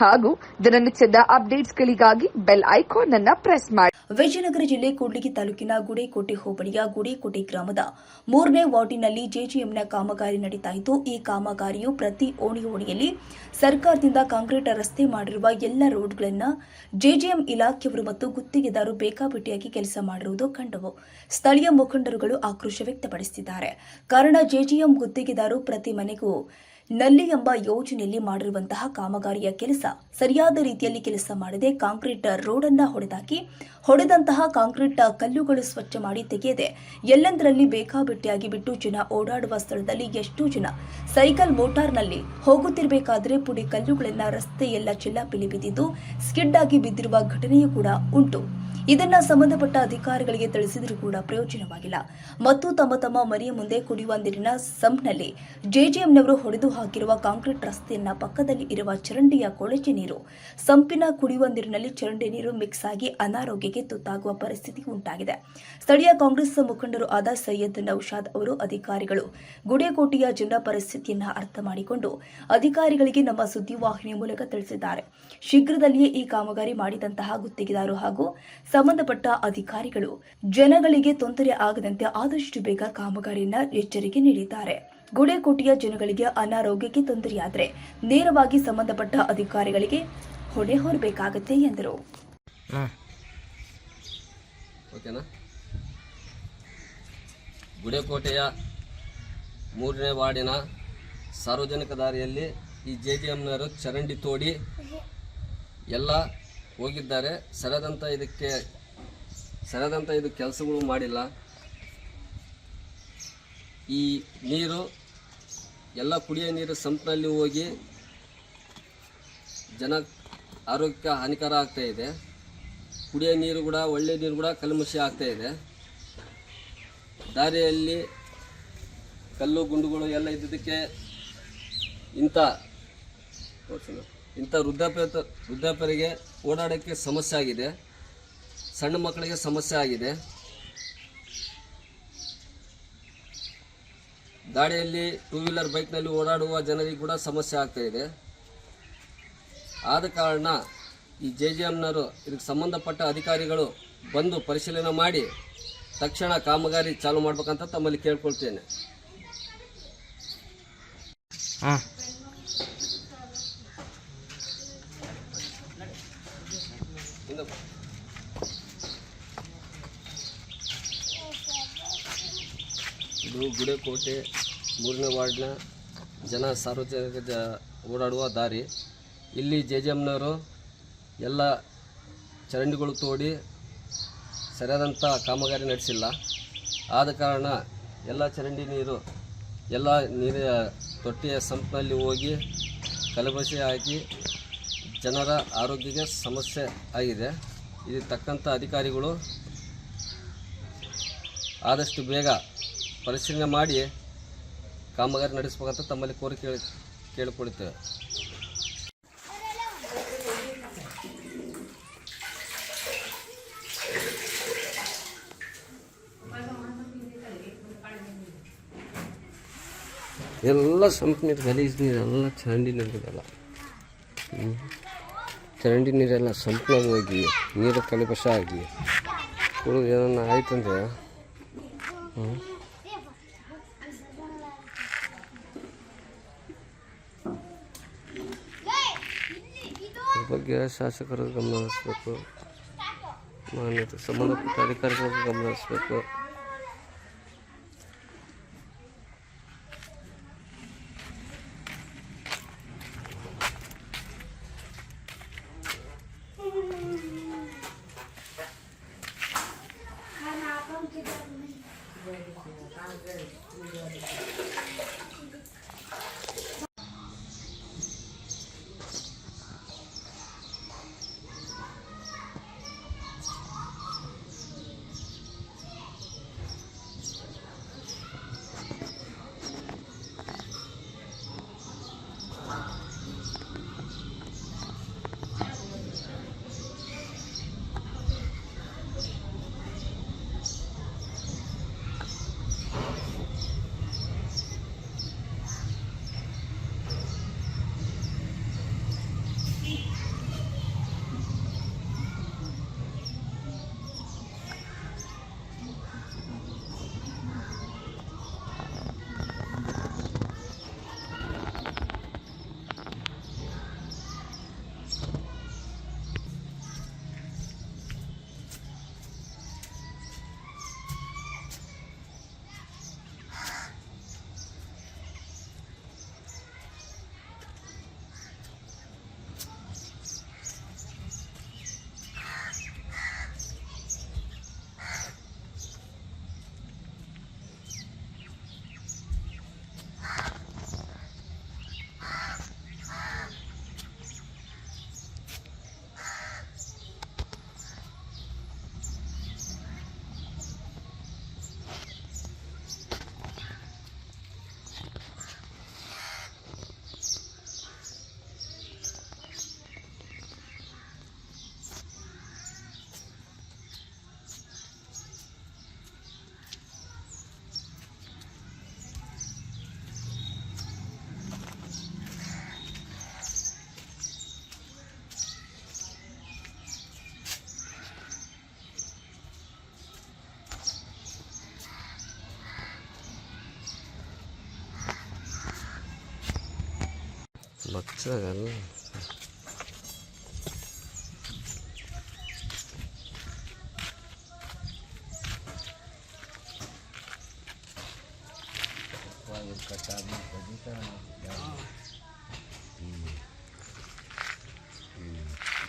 ಹಾಗೂ ದಿನನಿತ್ಯದ ಅಪ್ಡೇಟ್ಸ್ಗಳಿಗಾಗಿ ಬೆಲ್ ಐಕಾನ್ ಅನ್ನು ಪ್ರೆಸ್ ಮಾಡಿ. ವಿಜಯನಗರ ಜಿಲ್ಲೆ ಕೂಡ್ಲಿಗಿ ತಾಲೂಕಿನ ಗುಡಿಕೋಟೆ ಹೋಬಳಿಯ ಗುಡಿಕೋಟೆ ಗ್ರಾಮದ ಮೂರನೇ ವಾರ್ಡಿನಲ್ಲಿ ಜೆಜಿಎಂನ ಕಾಮಗಾರಿ ನಡೀತಾ ಇದ್ದು ಈ ಕಾಮಗಾರಿಯು ಪ್ರತಿ ಓಣಿ ಓಣಿಯಲ್ಲಿ ಸರ್ಕಾರದಿಂದ ಕಾಂಕ್ರೀಟ್ ರಸ್ತೆ ಮಾಡಿರುವ ಎಲ್ಲ ರೋಡ್ಗಳನ್ನು ಜೆಜಿಎಂ ಇಲಾಖೆಯವರು ಮತ್ತು ಗುತ್ತಿಗೆದಾರರು ಬೇಕಾಬಿಟ್ಟಿಯಾಗಿ ಕೆಲಸ ಮಾಡಿರುವುದು ಕಂಡವು. ಸ್ಥಳೀಯ ಮುಖಂಡರುಗಳು ಆಕ್ರೋಶ ವ್ಯಕ್ತಪಡಿಸಿದ್ದಾರೆ. ಕಾರಣ ಜೆಜಿಎಂ ಗುತ್ತಿಗೆದಾರರು ಪ್ರತಿ ಮನೆಗೂ ನಲ್ಲಿ ಎಂಬ ಯೋಜನೆಯಲ್ಲಿ ಮಾಡಿರುವಂತಹ ಕಾಮಗಾರಿಯ ಕೆಲಸ ಸರಿಯಾದ ರೀತಿಯಲ್ಲಿ ಕೆಲಸ ಮಾಡದೆ ಕಾಂಕ್ರೀಟ್ ರೋಡನ್ನ ಹೊಡೆದಾಕಿ, ಹೊಡೆದಂತಹ ಕಾಂಕ್ರೀಟ್ ಕಲ್ಲುಗಳು ಸ್ವಚ್ಛ ಮಾಡಿ ತೆಗೆಯದೆ ಎಲ್ಲೆಂದರಲ್ಲಿ ಬೇಕಾಬಿಟ್ಟಿಯಾಗಿ ಬಿಟ್ಟು ಜನ ಓಡಾಡುವ ಸ್ಥಳದಲ್ಲಿ ಎಷ್ಟೋ ಜನ ಸೈಕಲ್ ಮೋಟಾರ್ನಲ್ಲಿ ಹೋಗುತ್ತಿರಬೇಕಾದ್ರೆ ಪುಡಿ ಕಲ್ಲುಗಳನ್ನ ರಸ್ತೆಯೆಲ್ಲ ಚೆಲ್ಲಾಪಿಲಿ ಬಿದ್ದಿದ್ದು, ಸ್ಕಿಡ್ ಆಗಿ ಬಿದ್ದಿರುವ ಘಟನೆಯೂ ಕೂಡ ಉಂಟು. ಇದನ್ನ ಸಂಬಂಧಪಟ್ಟ ಅಧಿಕಾರಿಗಳಿಗೆ ತಿಳಿಸಿದರೂ ಕೂಡ ಪ್ರಯೋಜನವಾಗಿಲ್ಲ. ಮತ್ತು ತಮ್ಮ ತಮ್ಮ ಮನೆಯ ಮುಂದೆ ಕುಡಿಯುವ ನೀರಿನ ಸಂಪ್ನಲ್ಲಿ ಜೆಜೆಎಂನವರು ಹೊಡೆದು ಹಾಕಿರುವ ಕಾಂಕ್ರೀಟ್ ರಸ್ತೆಯನ್ನ ಪಕ್ಕದಲ್ಲಿ ಇರುವ ಚರಂಡಿಯ ಕೊಳಚೆ ನೀರು. ಸಂಪಿನ ಕುಡಿಯುವ ನೀರಿನಲ್ಲಿ ಚರಂಡಿ ನೀರು ಮಿಕ್ಸ್ ಆಗಿ ಅನಾರೋಗ್ಯಕ್ಕೆ ತುತ್ತಾಗುವ ಪರಿಸ್ಥಿತಿ ಉಂಟಾಗಿದೆ. ಸ್ಥಳೀಯ ಕಾಂಗ್ರೆಸ್ ಮುಖಂಡರು ಆದ ಸೈಯದ್ ನೌಶಾದ್ ಅವರು ಅಧಿಕಾರಿಗಳು ಗುಡೇಕೋಟೆಯ ಜನರ ಪರಿಸ್ಥಿತಿಯನ್ನ ಅರ್ಥ ಮಾಡಿಕೊಂಡು ಅಧಿಕಾರಿಗಳಿಗೆ ನಮ್ಮ ಸುದ್ದಿವಾಹಿನಿ ಮೂಲಕ ತಿಳಿಸಿದ್ದಾರೆ. ಶೀಘ್ರದಲ್ಲಿಯೇ ಈ ಕಾಮಗಾರಿ ಮಾಡಿದಂತಹ ಗುತ್ತಿಗೆದಾರರು ಹಾಗೂ ಸಂಬಂಧಪಟ್ಟ ಅಧಿಕಾರಿಗಳು ಜನಗಳಿಗೆ ತೊಂದರೆ ಆಗದಂತೆ ಆದಷ್ಟು ಬೇಗ ಕಾಮಗಾರಿಯನ್ನ ಎಚ್ಚರಿಕೆ ನೀಡಿದ್ದಾರೆ. ಗುಡೆಕೋಟೆಯ ಜನಗಳಿಗೆ ಅನಾರೋಗ್ಯಕ್ಕೆ ತೊಂದರೆಯಾದರೆ ನೇರವಾಗಿ ಸಂಬಂಧಪಟ್ಟ ಅಧಿಕಾರಿಗಳಿಗೆ ಹೊಣೆ ಹೊರಬೇಕಾಗುತ್ತೆ ಎಂದರು. ಗುಡೆಕೋಟೆಯ ಮೂರನೇ ವಾರ್ಡಿನ ಸಾರ್ವಜನಿಕ ದಾರಿಯಲ್ಲಿ ಈ ಜೆ ಜಿ ಎಮ್ನವರು ಚರಂಡಿ ತೋಡಿ ಎಲ್ಲ ಹೋಗಿದ್ದಾರೆ. ಸರದಂತ ಇದಕ್ಕೆ ಸರದಂತ ಇದು ಕೆಲಸಗಳು ಮಾಡಿಲ್ಲ. ಈ ನೀರು, ಎಲ್ಲ ಕುಡಿಯೋ ನೀರು ಸಂಪ್ನಲ್ಲಿ ಹೋಗಿ ಜನ ಆರೋಗ್ಯಕ್ಕೆ ಹಾನಿಕರ ಆಗ್ತಾ ಇದೆ. ಕುಡಿಯೋ ನೀರು ಕೂಡ ಒಳ್ಳೆಯ ನೀರು ಕೂಡ ಕಲ್ಮಶಿ ಆಗ್ತಾ ಇದೆ. ದಾರಿಯಲ್ಲಿ ಕಲ್ಲು, ಗುಂಡುಗಳು ಎಲ್ಲ ಇದ್ದಿದ್ದಕ್ಕೆ ಇಂಥ. ಇಂಥ ವೃದ್ಧಾಪ್ಯ ವೃದ್ಧಾಪ್ಯರಿಗೆ ಓಡಾಡೋಕ್ಕೆ ಸಮಸ್ಯೆ ಆಗಿದೆ. ಸಣ್ಣ ಮಕ್ಕಳಿಗೆ ಸಮಸ್ಯೆ ಆಗಿದೆ. ದಾಳಿಯಲ್ಲಿ ಟೂ ವೀಲರ್ ಬೈಕ್ನಲ್ಲಿ ಓಡಾಡುವ ಜನರಿಗೆ ಕೂಡ ಸಮಸ್ಯೆ ಆಗ್ತಾ ಇದೆ. ಆದ ಕಾರಣ ಈ ಜೆ ಜಿ ಎಮ್ನವರು ಇದಕ್ಕೆ ಸಂಬಂಧಪಟ್ಟ ಅಧಿಕಾರಿಗಳು ಬಂದು ಪರಿಶೀಲನೆ ಮಾಡಿ ತಕ್ಷಣ ಕಾಮಗಾರಿ ಚಾಲು ಮಾಡ್ಬೇಕಂತ ತಮ್ಮಲ್ಲಿ ಕೇಳ್ಕೊಳ್ತೇನೆ. ಇದು ಗುಡೇಕೋಟೆ, ಮೂರನೇ ವಾರ್ಡ್ನ ಜನ ಸಾರ್ವಜನಿಕ ಜ ಓಡಾಡುವ ದಾರಿ. ಇಲ್ಲಿ ಜೆ ಜೆ ಎಮ್ನವರು ಎಲ್ಲ ಚರಂಡಿಗಳು ತೋಡಿ ಸರಿಯಾದಂಥ ಕಾಮಗಾರಿ ನಡೆಸಿಲ್ಲ. ಆದ ಕಾರಣ ಎಲ್ಲ ಚರಂಡಿ ನೀರು, ಎಲ್ಲ ನೀರಿನ ತೊಟ್ಟಿಯ ಸಂಪಿನಲ್ಲಿ ಹೋಗಿ ಕಲಬಸಿ ಹಾಕಿ ಜನರ ಆರೋಗ್ಯಕ್ಕೆ ಸಮಸ್ಯೆ ಆಗಿದೆ. ಇದಕ್ಕೆ ತಕ್ಕಂಥ ಅಧಿಕಾರಿಗಳು ಆದಷ್ಟು ಬೇಗ ಪರಿಶೀಲನೆ ಮಾಡಿ ಕಾಮಗಾರಿ ನಡೆಸಬೇಕಂತ ತಮ್ಮಲ್ಲಿ ಕೋರಿಕೆ ಕೇಳಿ ಕೇಳಿಕೊಳ್ತೇವೆ. ಎಲ್ಲ ಸಂಪ್ ನೀರು, ಗಲೀಜು ನೀರು ಎಲ್ಲ ಚರಂಡಿ ನೀರಿದೆಲ್ಲ ಚರಂಡಿ ನೀರೆಲ್ಲ ಸಂಪ್ನಾಗ ಹೋಗಿ, ನೀರು ಕಲಿಪಶ ಆಗಿ ಕುಡಿದು ಏನನ್ನ ಆಯ್ತಂದ್ರೆ ಹ್ಞೂ ಬಗ್ಗೆ ಶಾಸಕರು ಗಮನ ಹರಿಸ್ಬೇಕು ಮಾನ್ಯತೆ ಸಂಬಂಧಪಟ್ಟ ಅಧಿಕಾರಿಗಳು ಗಮನ ಹರಿಸ್ಬೇಕು.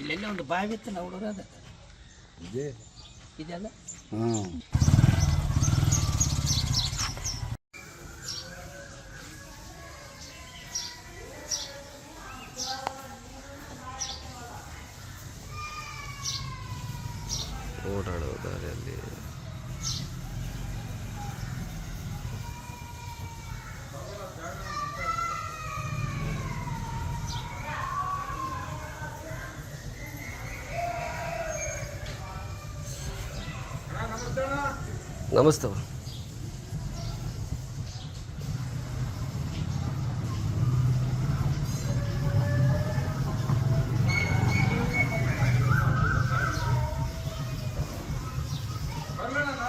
ಇಲ್ಲೆಲ್ಲ ಒಂದು ಬಾವಿ ಇತ್ತು ನಾವು ಹುಡುಗರದ ಇದೆಲ್ಲ? సోదరులే నమస్తే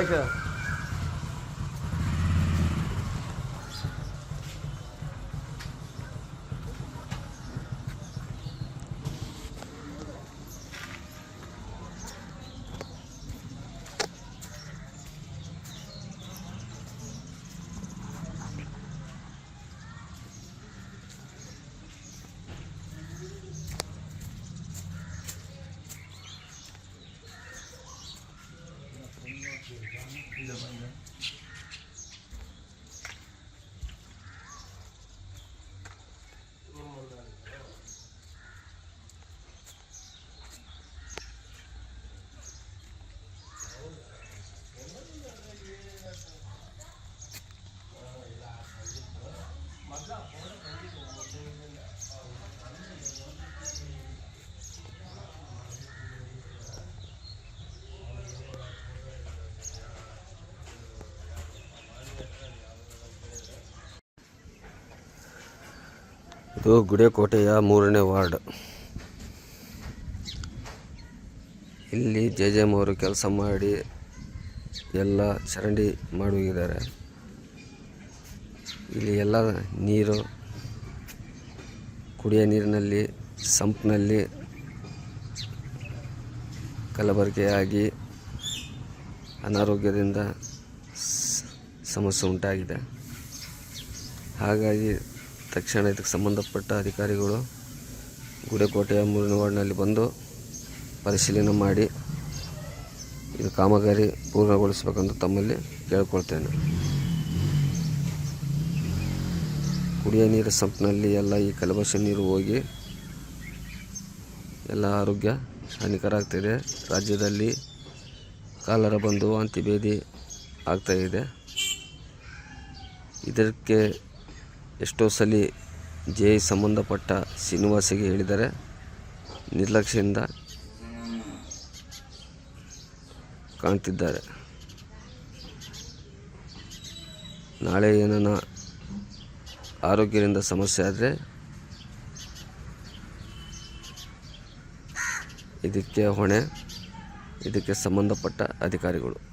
ಓಡಾಡೋ ದಾರಿಯಲ್ಲಿ Ilaban na. ಇದು ಗುಡೇಕೋಟೆಯ ಮೂರನೇ ವಾರ್ಡ್. ಇಲ್ಲಿ ಜೆ ಜೆ ಎಂ ಅವರು ಕೆಲಸ ಮಾಡಿ ಎಲ್ಲ ಚರಂಡಿ ಮಾಡಿ ಹೋಗಿದ್ದಾರೆ ಇಲ್ಲಿ ಎಲ್ಲ ನೀರು, ಕುಡಿಯೋ ನೀರಿನಲ್ಲಿ, ಸಂಪ್ನಲ್ಲಿ ಕಲಬೆರಕೆಯಾಗಿ ಅನಾರೋಗ್ಯದಿಂದ ಸಮಸ್ಯೆ ಉಂಟಾಗಿದೆ. ಹಾಗಾಗಿ ತಕ್ಷಣ ಇದಕ್ಕೆ ಸಂಬಂಧಪಟ್ಟ ಅಧಿಕಾರಿಗಳು ಗುಡೇಕೋಟೆಯ ಮೂರನೇ ವಾರ್ಡ್ನಲ್ಲಿ ಬಂದು ಪರಿಶೀಲನೆ ಮಾಡಿ ಇದು ಕಾಮಗಾರಿ ಪೂರ್ಣಗೊಳಿಸಬೇಕೆಂದು ತಮ್ಮಲ್ಲಿ ಕೇಳ್ಕೊಳ್ತೇನೆ. ಕುಡಿಯ ನೀರು ಸಂಪ್ನಲ್ಲಿ ಎಲ್ಲ ಈ ಕಲಬಶ ನೀರು ಹೋಗಿ ಎಲ್ಲ ಆರೋಗ್ಯ ಹಾನಿಕರ ಆಗ್ತಿದೆ ರಾಜ್ಯದಲ್ಲಿ ಕಾಲರ ಬಂದು ವಾಂತಿ ಭೇದಿ ಆಗ್ತಾಯಿದೆ ಇದಕ್ಕೆ ಎಷ್ಟೋ ಸಲ ಜೆ ಸಂಬಂಧಪಟ್ಟ ಶ್ರೀನಿವಾಸಿಗೆ ಹೇಳಿದರೆ ನಿರ್ಲಕ್ಷ್ಯದಿಂದ ಕಾಣ್ತಿದ್ದಾರೆ. ನಾಳೆ ಏನನ ಆರೋಗ್ಯದಿಂದ ಸಮಸ್ಯೆ ಆದರೆ ಇದಕ್ಕೆ ಹೊಣೆ, ಇದಕ್ಕೆ ಸಂಬಂಧಪಟ್ಟ ಅಧಿಕಾರಿಗಳು.